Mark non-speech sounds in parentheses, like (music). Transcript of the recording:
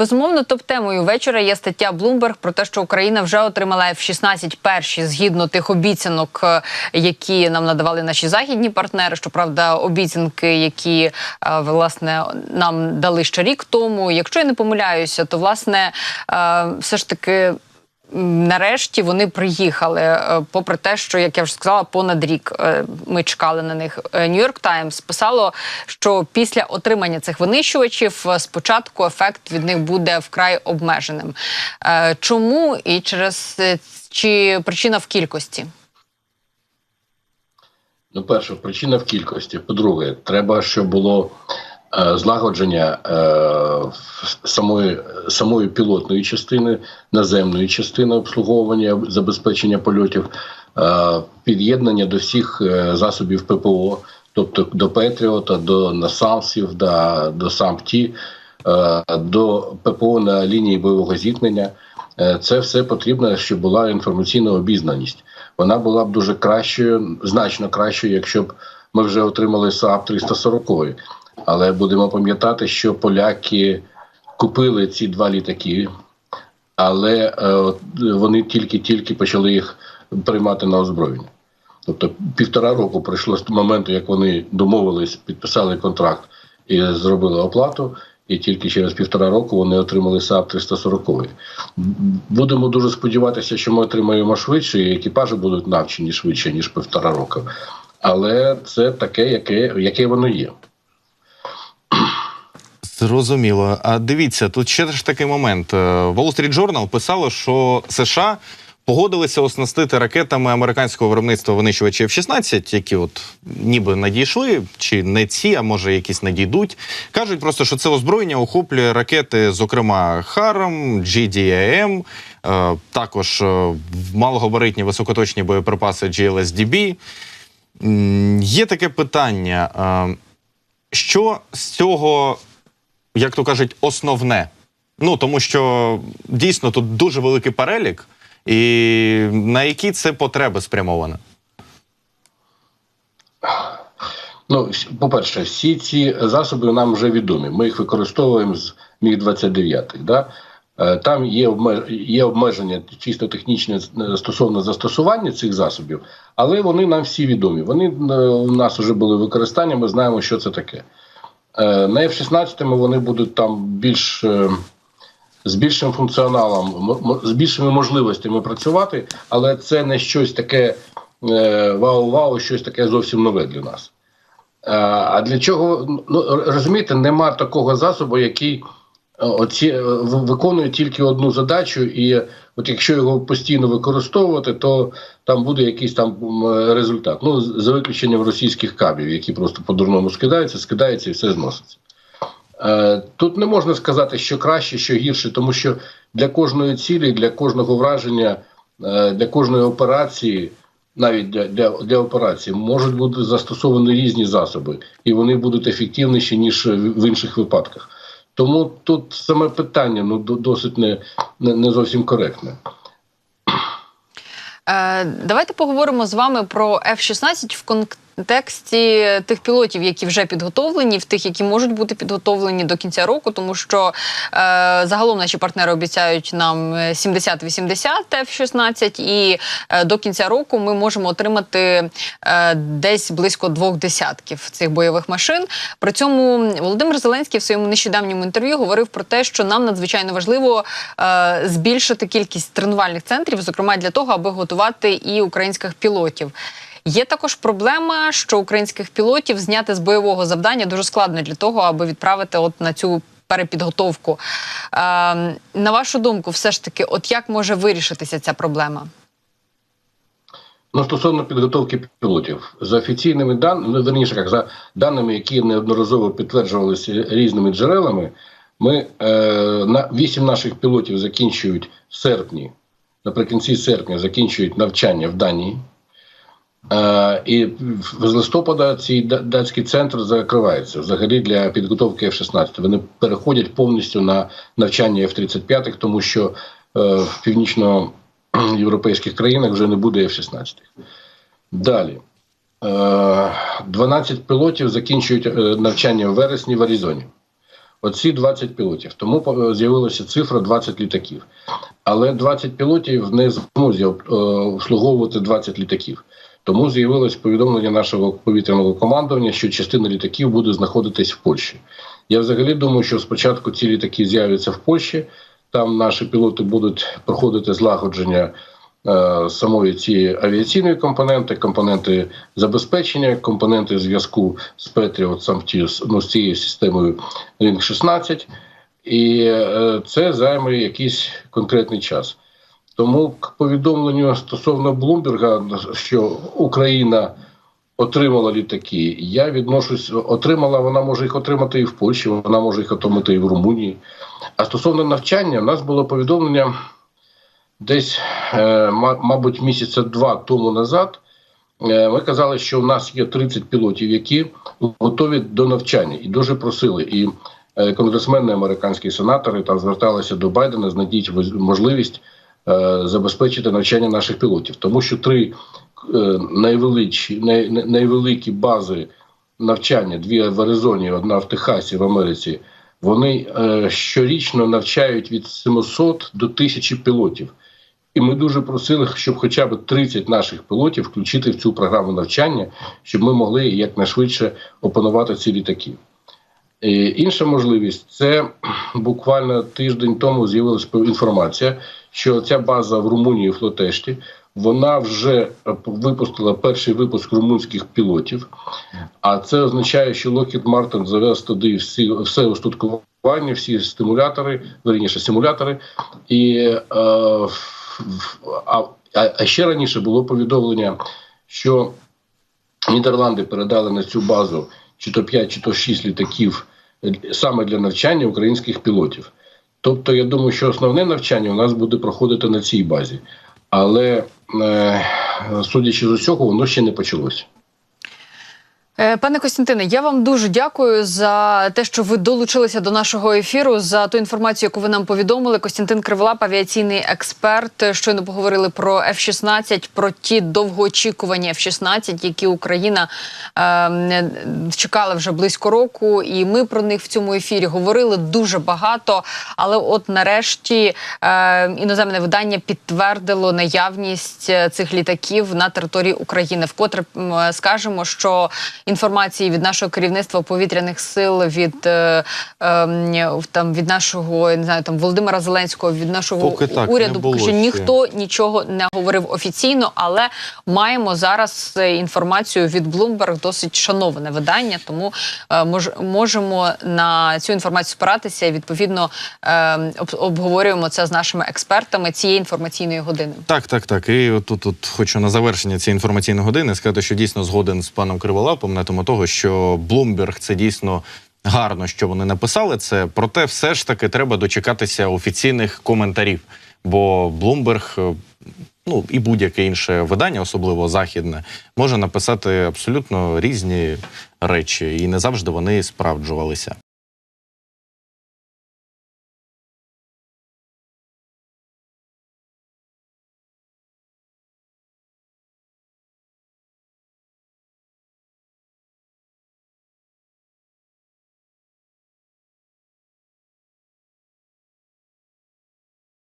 Безумовно, топ-темою вечора є стаття Bloomberg про те, що Україна вже отримала F-16 перші згідно тих обіцянок, е, які нам надавали наші західні партнери. Щоправда, обіцянки, які е, власне нам дали ще рік тому. Якщо я не помиляюся, то власне е, все ж таки. Нарешті вони приїхали, е, попри те, що як я вже сказала, понад рік е, ми чекали на них. Нью-Йорк Таймс писало, що після отримання цих винищувачів е, спочатку ефект від них буде вкрай обмеженим. Е, Чому і через е, чи причина в кількості? Ну, перше, причина в кількості. По-друге, треба, щоб було е, злагодження е, самої, самої пілотної частини, наземної частини обслуговування, забезпечення польотів, е, під'єднання до всіх е, засобів ППО, тобто до Петріота, до насамсів, до, до САМПТІ, е, до ППО на лінії бойового зіткнення. Е, Це все потрібно, щоб була інформаційна обізнаність. Вона була б дуже кращою, значно кращою, якщо б ми вже отримали САП 340. Але будемо пам'ятати, що поляки купили ці два літаки, але е, вони тільки-тільки почали їх приймати на озброєння. Тобто півтора року пройшло з моменту, як вони домовились, підписали контракт і зробили оплату. І тільки через півтора року вони отримали САП 340. Будемо дуже сподіватися, що ми отримаємо швидше, і екіпажі будуть навчені швидше, ніж півтора року. Але це таке, яке, яке воно є. Зрозуміло. А дивіться, тут ще ж такий момент. Е, Wall Street Journal писало, що США погодилися оснастити ракетами американського виробництва винищувачів F-16, які от ніби надійшли, чи не ці, а може якісь надійдуть. Кажуть просто, що це озброєння охоплює ракети, зокрема Харам, GDAM, е, також е, малогабаритні високоточні боєприпаси GLSDB. Є таке питання. е, Що з цього як то кажуть, основне. Ну тому що дійсно тут дуже великий перелік, і на які це потреби спрямовано. Ну, по-перше, всі ці засоби нам вже відомі. Ми їх використовуємо з міг 29 Да? Е, Там є, є обмеження чисто технічне е, стосовно застосування цих засобів, але вони нам всі відомі. Вони е, у нас вже були використання, ми знаємо, що це таке. Е, На F-16 вони будуть там більш е, з більшим функціоналом, з більшими можливостями працювати, але це не щось таке е, вау-вау, щось таке зовсім нове для нас. А для чого ну розумієте, нема такого засобу, який оці виконує тільки одну задачу, і от якщо його постійно використовувати, то там буде якийсь там результат. Ну за виключенням російських кабів, які просто по-дурному скидаються, скидаються і все зноситься. Е, Тут не можна сказати, що краще, що гірше, тому що для кожної цілі, для кожного враження, е, для кожної операції, навіть для, для, для операції, можуть бути застосовані різні засоби, і вони будуть ефективніші, ніж в інших випадках. Тому тут саме питання ну, досить не, не, не зовсім коректне. Е, Давайте поговоримо з вами про F-16 в контексті тих пілотів, які вже підготовлені, в тих, які можуть бути підготовлені до кінця року, тому що е, загалом наші партнери обіцяють нам е, 70-80 F-16, і е, до кінця року ми можемо отримати е, десь близько двох десятків цих бойових машин. При цьому Володимир Зеленський в своєму нещодавньому інтерв'ю говорив про те, що нам надзвичайно важливо е, збільшити кількість тренувальних центрів, зокрема для того, аби готувати і українських пілотів. Є також проблема, що українських пілотів зняти з бойового завдання дуже складно для того, аби відправити от на цю перепідготовку. Е, на вашу думку, все ж таки, от як може вирішитися ця проблема? Ну, стосовно підготовки пілотів, за офіційними даними, верніше, як за даними, які неодноразово підтверджувалися різними джерелами, ми е, на вісім наших пілотів закінчують в серпні, наприкінці серпня закінчують навчання в Данії. Е, і з листопада цей датський центр закривається взагалі для підготовки F-16. Вони переходять повністю на навчання F-35, тому що е, в північноєвропейських країнах вже не буде F-16. Далі. Е, 12 пілотів закінчують е, навчання в вересні в Аризоні. оці 20 пілотів. Тому з'явилася цифра 20 літаків. Але 20 пілотів не змозі е, обслуговувати 20 літаків. Тому з'явилось повідомлення нашого повітряного командування, що частина літаків буде знаходитись в Польщі. Я взагалі думаю, що спочатку ці літаки з'являться в Польщі. Там наші пілоти будуть проходити злагодження е, самої цієї авіаційної компоненти, компоненти забезпечення, компоненти зв'язку з Patriot, сам ну, з цією системою Ring 16, і е, це займе якийсь конкретний час. Тому к повідомленню стосовно Блумберга, що Україна отримала літаки, я відношусь, отримала, вона може їх отримати і в Польщі, вона може їх отримати і в Румунії. А стосовно навчання, у нас було повідомлення десь, е, ма- мабуть, місяця два тому назад. Е, Ми казали, що у нас є 30 пілотів, які готові до навчання, і дуже просили. І е, конгресмени, американські сенатори там зверталися до Байдена, знайдіть можливість забезпечити навчання наших пілотів, тому що три е, найвеличі, най, най- найвеликі бази навчання, дві в Аризоні, одна в Техасі, в Америці. Вони е, щорічно навчають від 700 до 1000 пілотів. І ми дуже просили, щоб хоча б 30 наших пілотів включити в цю програму навчання, щоб ми могли якнайшвидше опанувати ці літаки. Інша можливість це (clears throat) буквально тиждень тому з'явилася інформація, що ця база в Румунії в Флотешті вона вже е, випустила перший випуск румунських пілотів. А це означає, що Lockheed Martin завез туди всі все устаткування, всі стимулятори, верніше симулятори. І е, а, а ще раніше було повідомлення, що Нідерланди передали на цю базу чи то 5, чи то 6 літаків саме для навчання українських пілотів. Тобто, я думаю, що основне навчання у нас буде проходити на цій базі. Але е, судячи з усього, воно ще не почалося. Е, Пане Костянтине, я вам дуже дякую за те, що ви долучилися до нашого ефіру, за ту інформацію, яку ви нам повідомили. Костянтин Криволап, авіаційний експерт. Щойно поговорили про F-16, про ті довгоочікувані F-16, які Україна е, чекала вже близько року. І ми про них в цьому ефірі говорили дуже багато. Але, от нарешті, е, іноземне видання підтвердило наявність е, цих літаків на території України. Вкотре скажемо, що інформації від нашого керівництва повітряних сил, від е, е, там від нашого я не знаю, там Володимира Зеленського, від нашого Поки так, уряду, поки що ніхто нічого не говорив офіційно, але маємо зараз е, інформацію від Bloomberg, досить шановане видання, тому е, мож, можемо на цю інформацію спиратися і відповідно е, об, обговорюємо це з нашими експертами цієї інформаційної години. Так, так, так. І тут, тут хочу на завершення цієї інформаційної години сказати, що дійсно згоден з паном Криволапом тому того, що Блумберг це дійсно гарно, що вони написали це. Проте, все ж таки, треба дочекатися офіційних коментарів. Бо е, ну і будь-яке інше видання, особливо західне, може написати абсолютно різні речі, і не завжди вони справджувалися.